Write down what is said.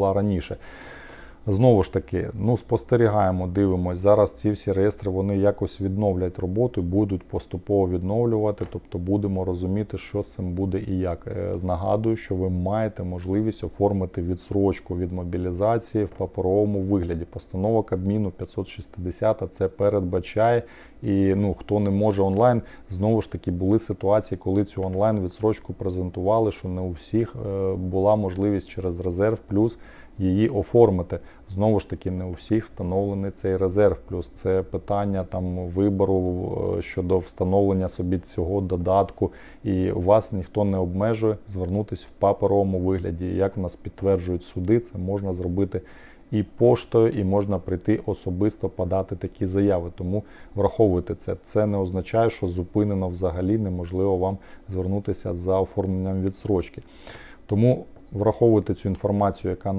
була раніше. Знову ж таки, ну спостерігаємо, дивимось. Зараз ці всі реєстри вони якось відновлять роботу, будуть поступово відновлювати. Тобто будемо розуміти, що з цим буде і як. Е, Нагадую, що ви маєте можливість оформити відсрочку від мобілізації в паперовому вигляді. Постанова Кабміну 560 це передбачає. І ну хто не може онлайн, знову ж таки були ситуації, коли цю онлайн відсрочку презентували, що не у всіх е, була можливість через резерв плюс її оформити. Знову ж таки, не у всіх встановлений цей резерв. Плюс це питання там вибору е, щодо встановлення собі цього додатку, і вас ніхто не обмежує звернутися в паперовому вигляді. Як нас підтверджують суди, це можна зробити. І поштою, і можна прийти особисто подати такі заяви. Тому враховуйте це. Це не означає, що зупинено взагалі неможливо вам звернутися за оформленням відсрочки. Тому враховуйте цю інформацію, яка